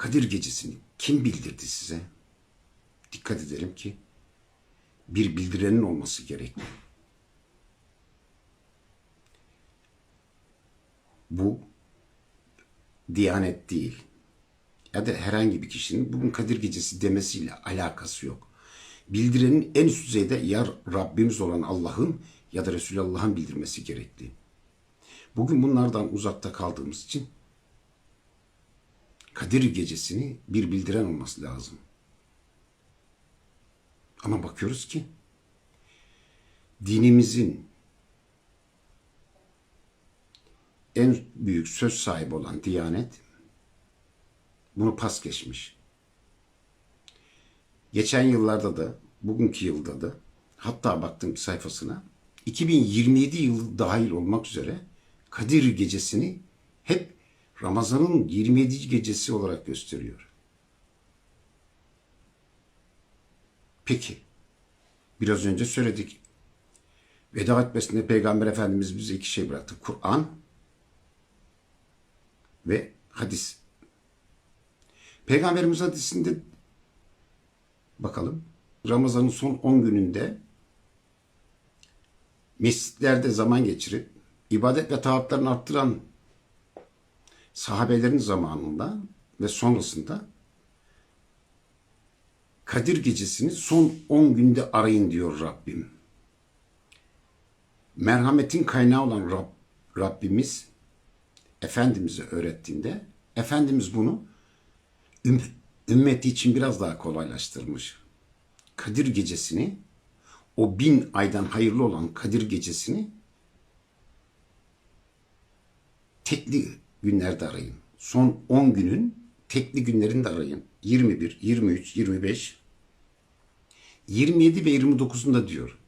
Kadir gecesini kim bildirdi size? Dikkat edelim ki bir bildirenin olması gerekli. Bu Diyanet değil. Ya da herhangi bir kişinin bugün Kadir Gecesi demesiyle alakası yok. Bildirenin en üst düzeyde ya Rabbimiz olan Allah'ın ya da Resulullah'ın bildirmesi gerekli. Bugün bunlardan uzakta kaldığımız için Kadir Gecesi'ni bir bildiren olması lazım. Ama bakıyoruz ki dinimizin en büyük söz sahibi olan Diyanet bunu pas geçmiş. Geçen yıllarda da, bugünkü yılda da hatta baktım sayfasına 2027 yılı dahil olmak üzere Kadir Gecesi'ni hep Ramazan'ın 27. gecesi olarak gösteriyor. Peki, biraz önce söyledik. Veda etmesinde Peygamber Efendimiz bize iki şey bıraktı. Kur'an ve hadis. Peygamberimiz hadisinde bakalım Ramazan'ın son 10 gününde mescitlerde zaman geçirip ibadet ve taatlarını arttıran sahabelerin zamanında ve sonrasında Kadir gecesini son 10 günde arayın diyor Rabbim. Merhametin kaynağı olan Rab, Rabbimiz Efendimiz'e öğrettiğinde Efendimiz bunu üm, ümmeti için biraz daha kolaylaştırmış. Kadir gecesini o bin aydan hayırlı olan Kadir gecesini tekli günlerde arayın. Son 10 günün tekli günlerinde arayın. 21, 23, 25, 27 ve 29'unda diyor.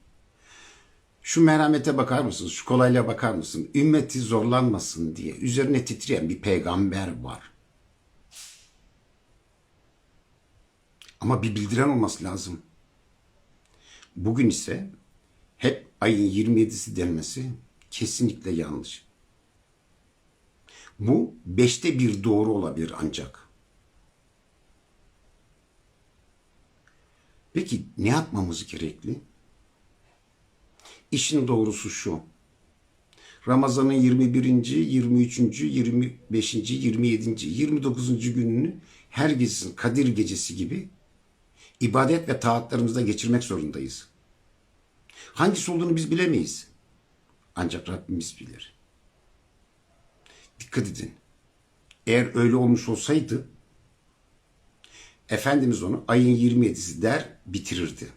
Şu merhamete bakar mısın? Şu kolaylığa bakar mısın? Ümmeti zorlanmasın diye üzerine titreyen bir peygamber var. Ama bir bildiren olması lazım. Bugün ise hep ayın 27'si denmesi kesinlikle yanlış. Bu beşte bir doğru olabilir ancak. Peki ne yapmamız gerekli? İşin doğrusu şu. Ramazan'ın 21. 23. 25. 27. 29. gününü her gecesi Kadir gecesi gibi ibadet ve taatlarımızda geçirmek zorundayız. Hangisi olduğunu biz bilemeyiz. Ancak Rabbimiz bilir. Dikkat edin. Eğer öyle olmuş olsaydı Efendimiz onu ayın 27'si der bitirirdi.